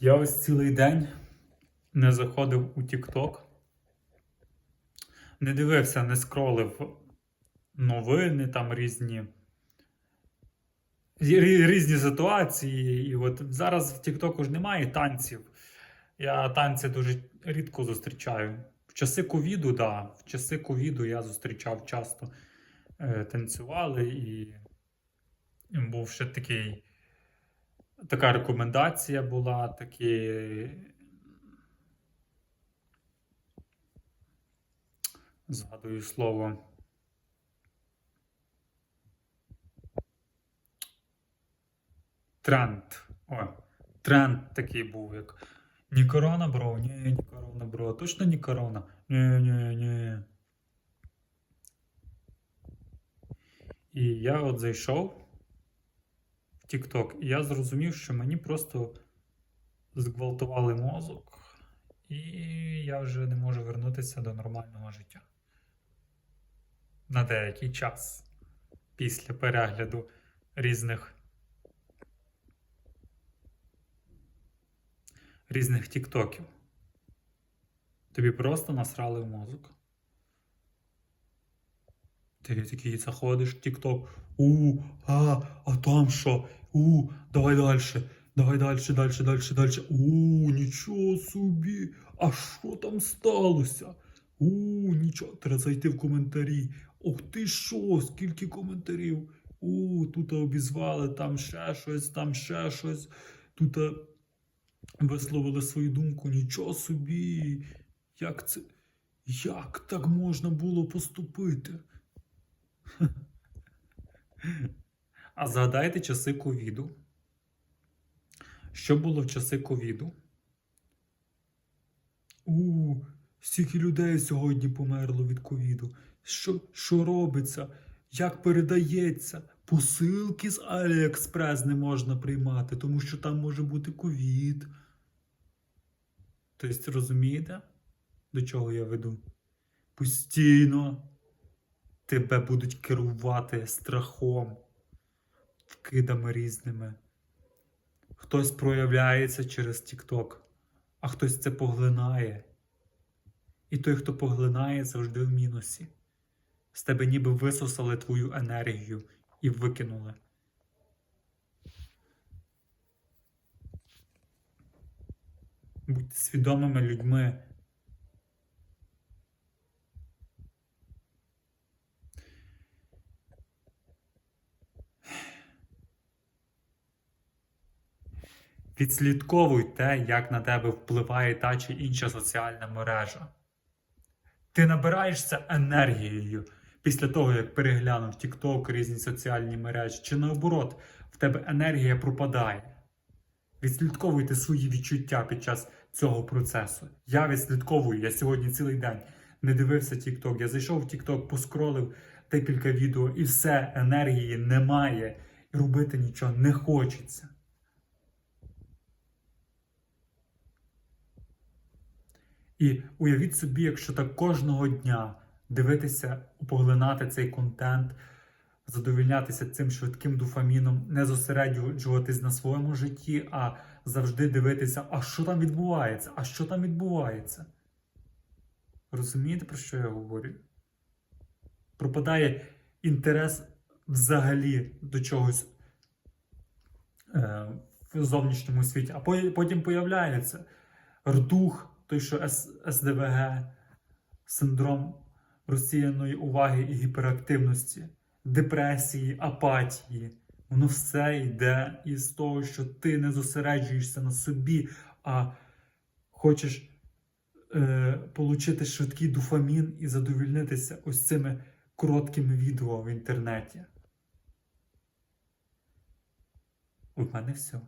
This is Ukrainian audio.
Я ось цілий день не заходив у TikTok, не дивився, не скролив новини, там різні, різні ситуації. І от зараз в TikTok ж немає танців. Я танці дуже рідко зустрічаю. В часи ковіду, да, в часи ковіду я зустрічав часто е, танцювали і був ще такий. Така рекомендація була, такі. Згадую слово. Тренд. О, тренд такий був, як. Ні корона, бро, ні, ні корона, бро. Точно ні корона? Ні, ні, ні. І я от зайшов TikTok, і я зрозумів, що мені просто зґвалтували мозок, і я вже не можу вернутися до нормального життя. На деякий час після перегляду різних різних тіктоків. Тобі просто насрали в мозок. Ти такий заходиш в Тік-Ток. У, а, а там що? У, давай далі. Давай далі, далі, далі, далі. У, нічого собі. А що там сталося? У, нічого. Треба зайти в коментарі. Ох ти що, скільки коментарів? У, тут обізвали, там ще щось, там ще щось. Тут е, висловили свою думку. Нічого собі. Як це? Як так можна було поступити? А згадайте часи ковіду. Що було в часи ковіду? У, стільки людей сьогодні померло від ковіду. Що, що робиться? Як передається? Посилки з Аліекспрес не можна приймати, тому що там може бути ковід. Тобто, розумієте, до чого я веду? Постійно тебе будуть керувати страхом, вкидами різними. Хтось проявляється через TikTok, а хтось це поглинає. І той, хто поглинає, завжди в мінусі. З тебе ніби висосали твою енергію і викинули. Будьте свідомими людьми. Відслідковуй те, як на тебе впливає та чи інша соціальна мережа. Ти набираєшся енергією після того, як переглянув TikTok, різні соціальні мережі, чи наоборот, в тебе енергія пропадає. Відслідковуйте свої відчуття під час цього процесу. Я відслідковую, я сьогодні цілий день не дивився TikTok. Я зайшов в TikTok, поскролив декілька відео, і все, енергії немає, і робити нічого не хочеться. І уявіть собі, якщо так кожного дня дивитися, поглинати цей контент, задовільнятися цим швидким дофаміном, не зосереджуватись на своєму житті, а завжди дивитися, а що там відбувається, а що там відбувається. Розумієте, про що я говорю? Пропадає інтерес взагалі до чогось е, в зовнішньому світі, а потім появляється рдух, той, що СДВГ, синдром розсіяної уваги і гіперактивності, депресії, апатії. Воно все йде із того, що ти не зосереджуєшся на собі, а хочеш е, получити швидкий дофамін і задовільнитися ось цими короткими відео в інтернеті. У мене все.